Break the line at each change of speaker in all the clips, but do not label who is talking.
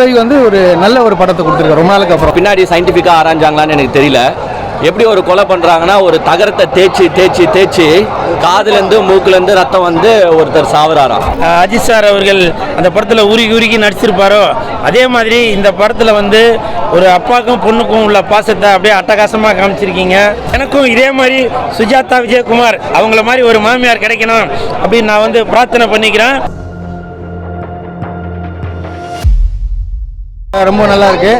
ரவி வந்து ஒரு நல்ல ஒரு படத்தை கொடுத்துருக்காரு. ரொம்ப நாளுக்கு அப்புறம்.
பின்னாடி சயின்டிஃபிக்காக ஆராய்ஞ்சாங்களான்னு எனக்கு தெரியல. எப்படி ஒரு கொலை பண்ணுறாங்கன்னா ஒரு தகரத்தை தேய்ச்சி தேய்ச்சி தேய்ச்சி காதுலேருந்து மூக்குலேருந்து ரத்தம் வந்து ஒருத்தர் சாவறாராம்.
அஜித் சார் அவர்கள் அந்த படத்தில் உருகி உருகி நடிச்சிருப்பாரோ? அதே மாதிரி இந்த படத்தில் வந்து ஒரு அப்பாவுக்கும் பொண்ணுக்கும் உள்ள பாசத்தை அப்படியே அட்டகாசமாக காமிச்சிருக்கீங்க. எனக்கும் இதே மாதிரி சுஜாதா விஜயகுமார் அவங்கள மாதிரி ஒரு மாமியார் கிடைக்கணும் அப்படின்னு நான் வந்து பிரார்த்தனை பண்ணிக்கிறேன்.
ரொம்ப நல்லா இருக்கு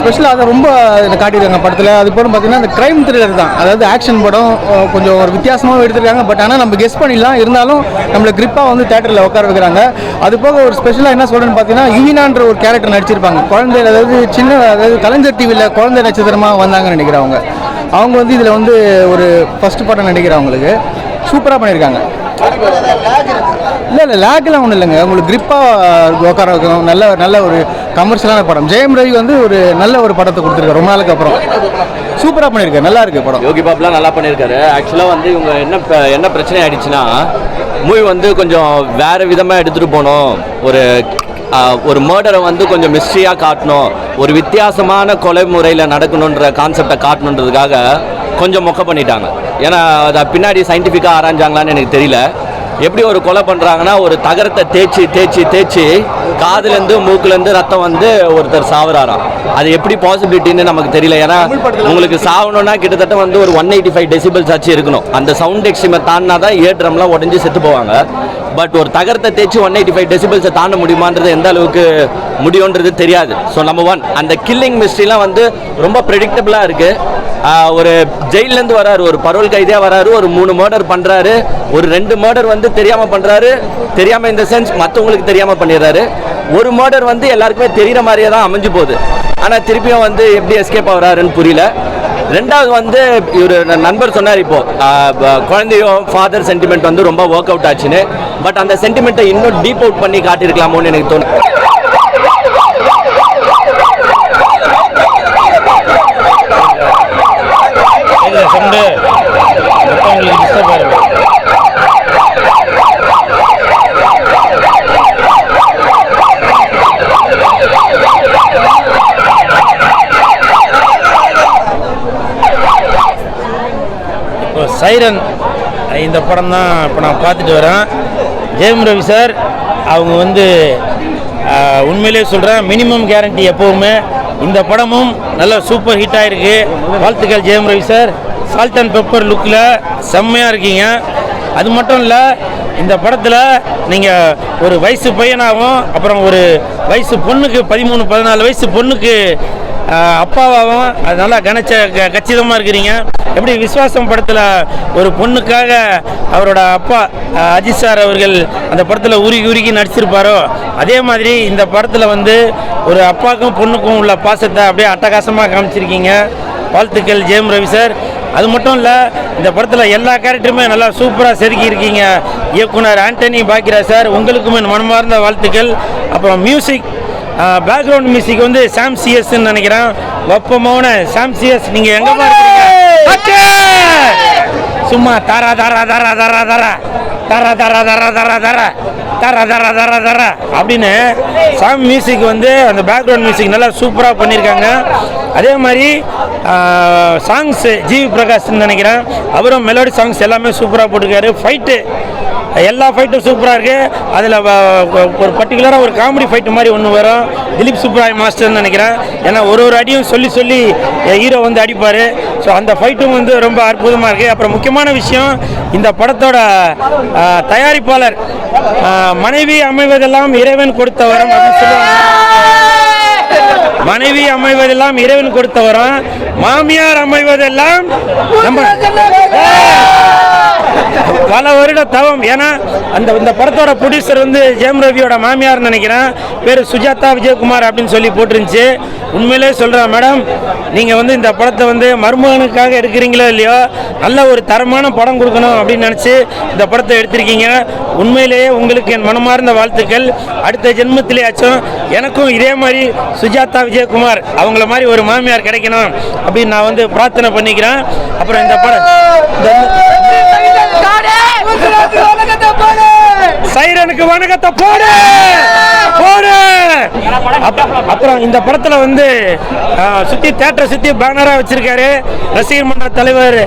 ஸ்பெஷலாக அதை ரொம்ப இதில் காட்டியிருக்காங்க படத்தில். அது போல பார்த்தீங்கன்னா அந்த கிரைம் த்ரில்லர் தான். அதாவது ஆக்ஷன் படம் கொஞ்சம் ஒரு வித்தியாசமாகவும் எடுத்திருக்காங்க. பட் ஆனால் நம்ம கெஸ் பண்ணிடலாம். இருந்தாலும் நம்மளை கிரிப்பாக வந்து தேட்டரில் உட்கார வைக்கிறாங்க. அது போக ஒரு ஸ்பெஷலாக என்ன சொல்கிறேன்னு பார்த்தீங்கன்னா யுவினான்ற ஒரு கேரக்டர் நடிச்சிருப்பாங்க. குழந்தை அதாவது சின்ன அதாவது கலைஞர் டிவியில் குழந்தை நட்சத்திரமாக வந்தாங்கன்னு நினைக்கிறேன் அவங்க அவங்க வந்து இதில் வந்து ஒரு ஃபர்ஸ்ட் படம் நடிக்கிறவங்களுக்கு சூப்பராக பண்ணியிருக்காங்க. இல்லை இல்லை லேக்லாம் ஒன்றும் இல்லைங்க. உங்களுக்கு கிரிப்பாக உட்கார வைக்கணும். நல்ல நல்ல ஒரு கமர்ஷியலான படம். ஜெயம் ரவி வந்து ஒரு நல்ல ஒரு படத்தை கொடுத்துருக்காரு ரொம்ப நாளுக்கு அப்புறம். சூப்பராக பண்ணியிருக்காரு. நல்லா இருக்கு படம்.
யோகி பாபுலாம் நல்லா பண்ணியிருக்காரு. ஆக்சுவலாக வந்து இவங்க என்ன ப- என்ன பிரச்சனை ஆயிடுச்சுன்னா மூவி வந்து கொஞ்சம் வேறு விதமாக எடுத்துகிட்டு போகணும் ஒரு ஒரு மர்டரை வந்து கொஞ்சம் மிஸ்ட்ரியாக காட்டணும். ஒரு வித்தியாசமான கொலை முறையில் நடக்கணுன்ற கான்செப்டை காட்டணுன்றதுக்காக கொஞ்சம் மொக்க பண்ணிட்டாங்க. ஏன்னா அதை பின்னாடி சயின்டிஃபிக்காக ஆராய்ஞ்சாங்களான்னு எனக்கு தெரியல. எப்படி ஒரு கொலை பண்ணுறாங்கன்னா ஒரு தகரத்தை தேய்ச்சி தேய்ச்சி தேய்ச்சி காதுலேருந்து மூக்குலேருந்து ரத்தம் வந்து ஒருத்தர் சாவறாராம். அது எப்படி பாசிபிலிட்டின்னு நமக்கு தெரியல. ஏன்னா உங்களுக்கு சாவணும்னா கிட்டத்தட்ட வந்து ஒரு ஒன் எயிட்டி ஃபைவ் டெசிபிள்ஸ் ஆச்சு இருக்கணும். அந்த சவுண்ட் எக்ஸ்ட்ரீமை தாண்டினா தான் இயர் ட்ரம்லாம் உடஞ்சி செத்து போவாங்க. பட் ஒரு தகரத்தை தேய்ச்சி ஒன் எயிட்டி ஃபைவ் டெசிபிள்ஸை தாண்ட முடியுமான்றது எந்த அளவுக்கு முடியுன்றது தெரியாது. ஸோ நம்பர் ஒன் அந்த கில்லிங் மிஸ்ட்ரிலாம் வந்து ரொம்ப ப்ரெடிக்டபிளாக இருக்குது ஒரு ஜெயிலேருந்து வராரு ஒரு பரோல் கைதியாக வராரு ஒரு மூணு மர்டர் பண்ணுறாரு ஒரு ரெண்டு மர்டர் வந்து தெரியாமல் பண்ணுறாரு தெரியாமல் இந்த சென்ஸ் மற்றவங்களுக்கு தெரியாமல் பண்ணிடுறாரு. ஒரு மர்டர் வந்து எல்லாருக்குமே தெரிகிற மாதிரியே தான் அமைஞ்சு போகுது. ஆனால் திருப்பியும் வந்து எப்படி எஸ்கேப் ஆகிறாருன்னு புரியல. ரெண்டாவது வந்து இவர் நண்பர் சொன்னார் இப்போ குழந்தையும் ஃபாதர் சென்டிமெண்ட் வந்து ரொம்ப ஒர்க் அவுட் ஆச்சுன்னு. பட் அந்த சென்டிமெண்ட்டை இன்னும் டீப் அவுட் பண்ணி காட்டியிருக்கலாமோன்னு எனக்கு தோணுது
கேட்குற சவுண்டு மற்றவங்களுக்கு டிஸ்டர்ப் ஆயிருக்கு சைரன் இந்த படம் தான் இப்போ நான் பார்த்துட்டு வரேன். ஜெயம் ரவி சார் அவங்க வந்து உண்மையிலே சொல்கிறேன் மினிமம் கேரண்டி எப்போவுமே இந்த படமும் நல்ல சூப்பர் ஹிட் ஆகிருக்கு வாழ்த்துக்கள் Jayam Ravi sir. Salt and pepper லுக்கில் செம்மையாக இருக்கீங்க. அது மட்டும் இல்லை இந்த படத்தில் நீங்கள் ஒரு வயசு பையனாகவும் அப்புறம் ஒரு வயசு பொண்ணுக்கு பதிமூணு பதினாலு வயசு பொண்ணுக்கு அப்பாவாகவும் அது நல்லா கணச்ச க கச்சிதமாக இருக்கிறீங்க. எப்படி விஸ்வாசம் படத்தில் ஒரு பொண்ணுக்காக அவரோட அப்பா அஜித் சார் அவர்கள் அந்த படத்தில் உருகி உருகி நடிச்சிருப்பாரோ அதே மாதிரி இந்த படத்தில் வந்து ஒரு அப்பாவுக்கும் பொண்ணுக்கும் உள்ள பாசத்தை அப்படியே அட்டகாசமாக காமிச்சிருக்கீங்க. வாழ்த்துக்கள் ஜெயம் ரவி சார். அது மட்டும் இல்லை இந்த படத்தில் எல்லா கேரக்டருமே நல்லா சூப்பராக செதுக்கி இருக்கீங்க. இயக்குனர் ஆண்டனி பாக்கியராஜ் சார் உங்களுக்கும் என் மனமார்ந்த வாழ்த்துக்கள். அப்புறம் மியூசிக் பேக்ரவுண்ட் மியூசிக் வந்து சாம் சிஎஸ்ன்னு நினைக்கிறேன். வெப்பமான சாம் சிஎஸ் நீங்கள் எங்கே இருக்கீங்க! சும்மா தாரா தாரா தாரா தாரா தாரா தாரா தாரா தாரா தாரா தாரா. தர தர தர தர அப்படின்னு சாங் மியூசிக் வந்து அந்த பேக்ரவுண்ட் மியூசிக் நல்லா சூப்பராக பண்ணியிருக்காங்க அதே மாதிரி சாங்ஸ் ஜிவி பிரகாஷ்னு நினைக்கிறேன். அவரும் மெலோடி சாங்ஸ் எல்லாமே சூப்பராக போட்டிருக்காரு. ஃபைட்டு எல்லா ஃபைட்டும் சூப்பராக இருக்குது அதில் ஒரு பர்டிகுலராக ஒரு காமெடி ஃபைட்டு மாதிரி ஒன்று வரும். திலீப் சுப்ராய் மாஸ்டர்னு நினைக்கிறேன். ஏன்னா ஒரு ஒரு அடியும் சொல்லி சொல்லி ஹீரோ வந்து அடிப்பார். ஸோ அந்த ஃபைட்டும் வந்து ரொம்ப அற்புதமாக இருக்குது அப்புறம் முக்கியமான விஷயம் இந்த படத்தோட தயாரிப்பாளர் மனைவி அமைவதெல்லாம் இறைவன் கொடுத்த வரம் அப்படின்னு சொல்லுவாங்க. மனைவி அமைவதெல்லாம் இறைவன் கொடுத்தவரும் மாமியார் அமைவதெல்லாம் நம்ம பல வருட தவம். ஏன்னா அந்த இந்த படத்தோட ப்ரொடியூசர் வந்து ஜெயம் ரவியோட மாமியார் நினைக்கிறேன். பேர் சுஜாதா விஜயகுமார் அப்படின்னு சொல்லி போட்டிருந்துச்சு. உண்மையிலே சொல்கிறேன் மேடம் நீங்கள் வந்து இந்த படத்தை வந்து மருமகனுக்காக எடுக்கிறீங்களோ இல்லையோ நல்ல ஒரு தரமான படம் கொடுக்கணும் அப்படின்னு நினச்சி இந்த படத்தை எடுத்திருக்கீங்க. உண்மையிலேயே உங்களுக்கு என் மனமார்ந்த வாழ்த்துக்கள். அடுத்த ஜென்மத்திலேயாச்சும் எனக்கும் இதே மாதிரி சுஜாதா விஜய் விஜயகுமார் அவங்கள மாதிரி ஒரு மாமியார் கிடைக்கணும் அப்படின்னு நான் வந்து பிரார்த்தனை பண்ணிக்கிறேன். அப்புறம் இந்த படம் சைரனுக்கு வணக்கத்தை போடு! போடு! அப்புறம் இந்த படத்துல வந்து சுத்தி தேட்டரை சுத்தி பேனரா வச்சிருக்காரு. ரசிகர் மன்ற தலைவர்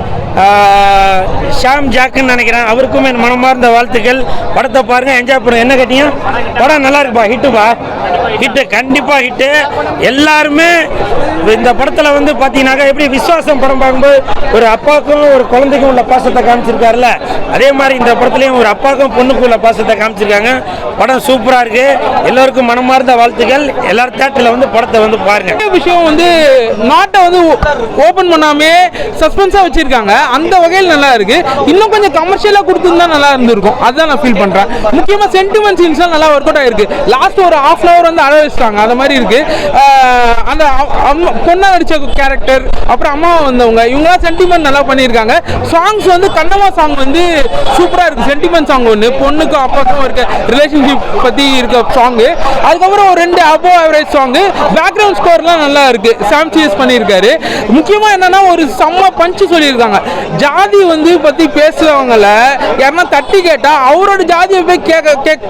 ஷாம் ஜாக்குன்னு நினைக்கிறேன். அவருக்கும் என் மனமார்ந்த வாழ்த்துக்கள். படத்தை பாருங்கள் என்ஜாய் பண்ணுங்கள் என்ன கேட்டீங்க? படம் நல்லா இருக்குப்பா ஹிட்டுப்பா ஹிட்டு கண்டிப்பாக ஹிட்டு எல்லாருமே இந்த படத்தில் வந்து பார்த்தீங்கன்னாக்கா எப்படி விஸ்வாசம் படம் பார்க்கும்போது ஒரு அப்பாவுக்கும் ஒரு குழந்தைக்கும் உள்ள பாசத்தை காமிச்சிருக்காருல்ல? அதே மாதிரி இந்த படத்துலேயும் ஒரு அப்பாவுக்கும் பொண்ணுக்கும் உள்ள பாசத்தை காமிச்சிருக்காங்க. படம் சூப்பராக இருக்குது எல்லோருக்கும் மனமார்ந்த வாழ்த்துக்கள். எல்லாரும் தேட்டரில் வந்து படத்தை வந்து
பாருங்கள் விஷயம் வந்து நாட்டை வந்து ஓப்பன் பண்ணாமே சஸ்பென்ஸாக வச்சுருக்காங்க. அந்த வகையில் நல்லா இருக்கு. இன்னும் கொஞ்சம் கமர்ஷியலாக கொடுத்துருந்தா நல்லா இருந்திருக்கும். அதுதான் நான் ஃபீல் பண்ணுறேன் முக்கியமாக சென்டிமெண்ட் சீன்ஸ்லாம் நல்லா ஒர்க் அவுட் ஆயிருக்கு. லாஸ்ட் ஒரு ஹாஃப் அன் வந்து அழ வச்சிட்டாங்க. அந்த மாதிரி இருக்கு. அந்த பொண்ணை அம்மா பொண்ணா நடிச்ச கேரக்டர் அப்புறம் அம்மா வந்தவங்க இவங்களாம் சென்டிமெண்ட் நல்லா பண்ணியிருக்காங்க. சாங்ஸ் வந்து கண்ணம்மா சாங் வந்து சூப்பராக இருக்கு. சென்டிமெண்ட் சாங் ஒன்று பொண்ணுக்கும் அப்பாவுக்கும் இருக்க ரிலேஷன்ஷிப் பற்றி இருக்க சாங்கு அதுக்கப்புறம் ஒரு ரெண்டு அபோ ஆவரேஜ் சாங்கு பேக்ரவுண்ட் ஸ்கோர்லாம் நல்லா இருக்கு. சாம் சிஎஸ் பண்ணியிருக்காரு. முக்கியமாக என்னன்னா ஒரு செம்ம பஞ்சு சொல்லியிருக்காங்க. ஜாதி வந்து பத்தி பேசுறவங்கள யாருன்னா தட்டி கேட்டா அவரோட ஜாதியை போய் கேட்க கேக்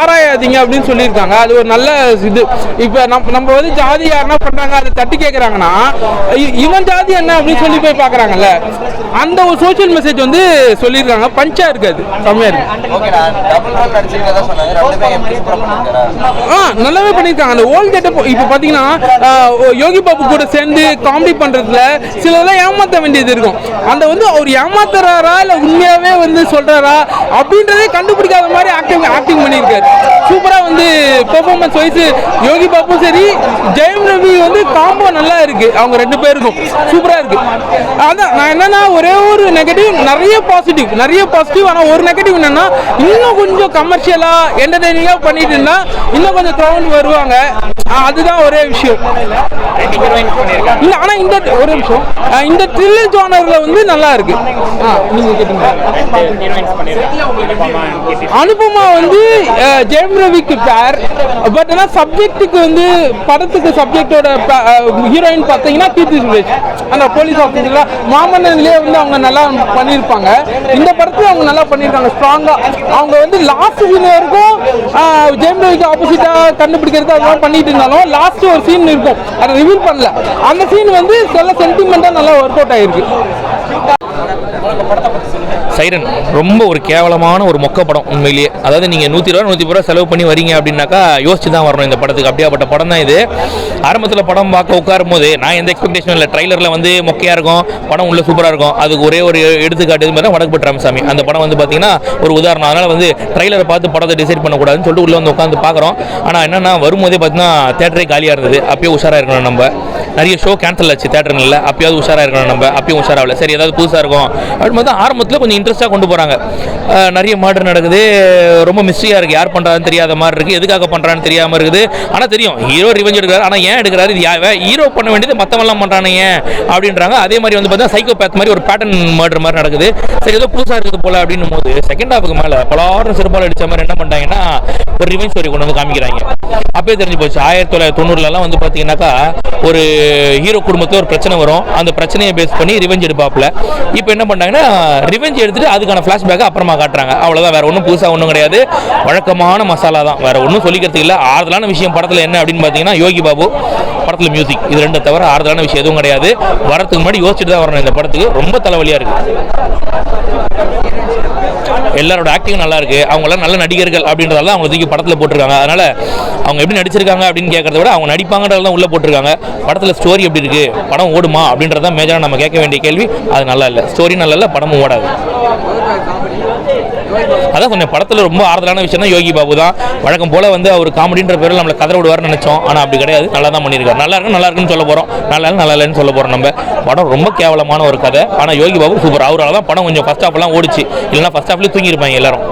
ஆராயாதீங்க அப்படின்னு சொல்லியிருக்காங்க. அது ஒரு நல்ல இது. இப்போ நம்ம நம்ம வந்து ஜாதி யாருன்னா பண்றாங்க அதை தட்டி கேட்குறாங்கன்னா இவன் ஜாதி என்ன அப்படின்னு சொல்லி போய் பார்க்குறாங்கல்ல அந்த ஒரு சோஷியல் மெசேஜ் வந்து சொல்லியிருக்காங்க. பஞ்சா இருக்காது. செம்மையா இருக்கு. ஆ நல்லாவே பண்ணியிருக்காங்க. அந்த ஓல்ட் கெட்டப் இப்போ பார்த்தீங்கன்னா யோகி பாபு கூட சேர்ந்து காமெடி பண்ணுறதுல சிலதெல்லாம் ஏமாற்ற வேண்டியது இருக்கும். அந்த வந்து அவர் ஏமாத்துறாரா இல்லை உண்மையாகவே வந்து சொல்கிறாரா அப்படின்றதே கண்டுபிடிக்காத மாதிரி ஆக்டிங் ஆக்டிங் பண்ணியிருக்காரு. சூப்பராக வந்து பெர்ஃபார்மன்ஸ் வைஸ் யோகி பாபும் சரி ஜெயம் ரவி வந்து காம்போ நல்லா இருக்கு. அவங்க ரெண்டு பேருக்கும் சூப்பராக இருக்கு. அதான் நான் என்னன்னா ஒரே ஒரு நெகட்டிவ் நிறைய பாசிட்டிவ் நிறைய பாசிட்டிவ் ஆனால் ஒரு நெகட்டிவ் என்னன்னா இன்னும் கொஞ்சம் கமர்ஷியலாக என்டர்டைனிங்காக பண்ணிட்டு இருந்தா இன்னும் கொஞ்சம் க்ரௌண்ட் வருவாங்க. அதுதான் ஒரே விஷயம். இல்ல ஆனா இந்த ஒரு நிமிஷம். இந்த த்ரில்லர் ஜானர்ல வந்து நல்லா இருக்கு. அனுபமா வந்து ஜெயம் ரவிக்கு பேர். பட் ஆனால் சப்ஜெக்ட்டுக்கு வந்து படத்துக்கு சப்ஜெக்டோட ஹீரோயின் பார்த்தீங்கன்னா கீர்த்தி சுரேஷ். அந்த போலீஸ் ஆஃபீஸர்லாம் மாமன்னன்லேயே வந்து அவங்க நல்லா பண்ணியிருப்பாங்க. இந்த படத்தில் அவங்க நல்லா பண்ணியிருக்காங்க ஸ்ட்ராங்காக அவங்க வந்து லாஸ்ட் சீன் வரைக்கும் ஜெயம் ரவிக்கு ஆப்போசிட்டாக கண்டுபிடிக்கிறது அதெல்லாம் பண்ணிட்டு இருந்தாலும் லாஸ்ட் ஒரு சீன் இருக்கும். அதை ரிவீல் பண்ணல. அந்த சீன் வந்து சில சென்டிமெண்ட்டாக நல்லா ஒர்க் அவுட் ஆயிருக்கு.
சைரன் ரொம்ப ஒரு கேவலமான ஒரு மொக்க படம் உண்மையிலேயே. அதாவது நீங்கள் நூற்றி ரூபா நூற்றி ரூபா செலவு பண்ணி வரீங்க அப்படின்னாக்கா யோசிச்சு தான் வரணும் இந்த படத்துக்கு. அப்படியாப்பட்ட படம் தான் இது. ஆரம்பத்தில் படம் பார்க்க உட்காரும் போது நான் எந்த எக்ஸ்பெக்டேஷன் இல்லை. ட்ரைலரில் வந்து மொக்கையாக இருக்கும் படம் உள்ள சூப்பராக இருக்கும். அதுக்கு ஒரே ஒரு எடுத்துக்காட்டு இது மாதிரி வடக்கு ராமசாமி அந்த படம் வந்து பார்த்தீங்கன்னா ஒரு உதாரணம். அதனால் வந்து ட்ரைலரை பார்த்து படத்தை டிசைட் பண்ணக்கூடாதுன்னு சொல்லிட்டு உள்ளே வந்து உட்காந்து பார்க்குறோம். ஆனால் என்னன்னா வரும்போதே பார்த்தீங்கன்னா தேட்டரே காலியாக இருந்தது. அப்பயே உஷாராக இருக்கணும் நம்ம. நிறைய ஷோ கேன்சல் ஆச்சு தேட்டருங்களில் அப்பயாவது உஷாராக இருக்கணும் நம்ம. அப்பயும் உஷாராகல. சரி ஏதாவது புதுசாக இருக்கும். அப்படின்னு பார்த்தா ஆரம்பத்தில் கொஞ்சம் இன்ட்ரெஸ்ட்டாக கொண்டு போகிறாங்க நிறைய மர்டர் நடக்குது. ரொம்ப மிஸ்ட்ரியாக இருக்குது யார் பண்ணுறான்னு தெரியாத மாதிரி இருக்குது எதுக்காக பண்ணுறான்னு தெரியாமல் இருக்குது. ஆனால் தெரியும் ஹீரோ ரிவெஞ்ச் எடுக்கிறாரு. ஆனால் ஏன் எடுக்கிறாரு? இது ஹீரோ பண்ண வேண்டியது மற்றவெல்லாம் பண்ணுறானே ஏன்? அப்படின்றாங்க. அதே மாதிரி வந்து பார்த்தீங்கன்னா சைக்கோபேத் மாதிரி ஒரு பேட்டர்ன் மர்டர் மாதிரி நடக்குது. சரி ஏதோ புதுசாக இருக்குது போல அப்படின்னும் போது செகண்ட் ஹாஃபுக்கு மேலே பலாரம் சிறுபால் அடித்த மாதிரி என்ன பண்ணிட்டாங்கன்னா ஒரு ரிவெஞ்ச் ஸ்டோரி கொண்டு வந்து காமிக்கிறாங்க. அப்பயே தெரிஞ்சு போச்சு ஆயிரத்தி தொள்ளாயிரத்தி தொண்ணூறுலலாம் வந்து பார்த்தீங்கன்னாக்கா ஒரு ஹீரோ குடும்பத்தில் ஒரு பிரச்சனை வரும். அந்த பிரச்சனையை பேஸ் பண்ணி ரிவெஞ்ச் எடுப்பாப்புல. இப்போ என்ன பண்ணாங்கன்னா ரிவெஞ்ச் எடுத்துட்டு அதுக்கான ஃப்ளாஷ்பேக்கை அப்புறமா காட்டுறாங்க. அவ்வளோதான் வேற ஒன்றும் புதுசாக ஒன்றும் கிடையாது. வழக்கமான மசாலா தான். வேற ஒன்றும் சொல்லிக்கிறதுக்கு இல்லை. ஆறுதலான விஷயம் படத்தில் என்ன அப்படின்னு பார்த்தீங்கன்னா யோகி பாபு படத்தில் மியூசிக் இது ரெண்டு தவிர ஆறுதலான விஷயம் எதுவும் கிடையாது. வரத்துக்கு முன்னாடி யோசிச்சுட்டு தான் வரணும் இந்த படத்துக்கு. ரொம்ப தலைவலியாக இருக்குது எல்லாரோட ஆக்டிங் நல்லா இருக்கு. அவங்களாம் நல்ல நடிகர்கள் அப்படின்றதால அவங்க தூக்கி படத்தில் போட்டிருக்காங்க. அதனால அவங்க எப்படி நடிச்சிருக்காங்க அப்படின்னு கேட்கறத விட அவங்க நடிப்பாங்கன்றதான் உள்ள போட்டிருக்காங்க. படத்தில் ஸ்டோரி எப்படி இருக்கு? படம் ஓடுமா அப்படின்றத மேஜராக நம்ம கேட்க வேண்டிய கேள்வி. அது நல்லா இல்லை. ஸ்டோரி நல்லா இல்லை படமும் ஓடாது. அதான் கொஞ்சம் படத்தில் ரொம்ப ஆறுதலான விஷயம் தான் யோகி பாபு தான். வழக்கம் போல் வந்து அவர் காமெடின்ற பேரில் நம்மளை கதற விடுவார்னு நினைச்சோம். ஆனால் அப்படி கிடையாது. நல்லா தான் பண்ணியிருக்காரு. நல்லா இருக்கு நல்லா இருக்குன்னு சொல்ல போகிறோம் நல்லா நல்லா இல்லைன்னு சொல்ல போகிறோம் நம்ம. படம் ரொம்ப கேவலமான ஒரு கதை. ஆனால் யோகி பாபு சூப்பர் அவரால் தான் படம் கொஞ்சம் ஃபஸ்ட் ஹாஃப்லாம் ஓடிச்சு. இல்லைன்னா ஃபஸ்ட் ஹாஃப்லேயே தூங்கியிருப்பாங்க எல்லாரும்.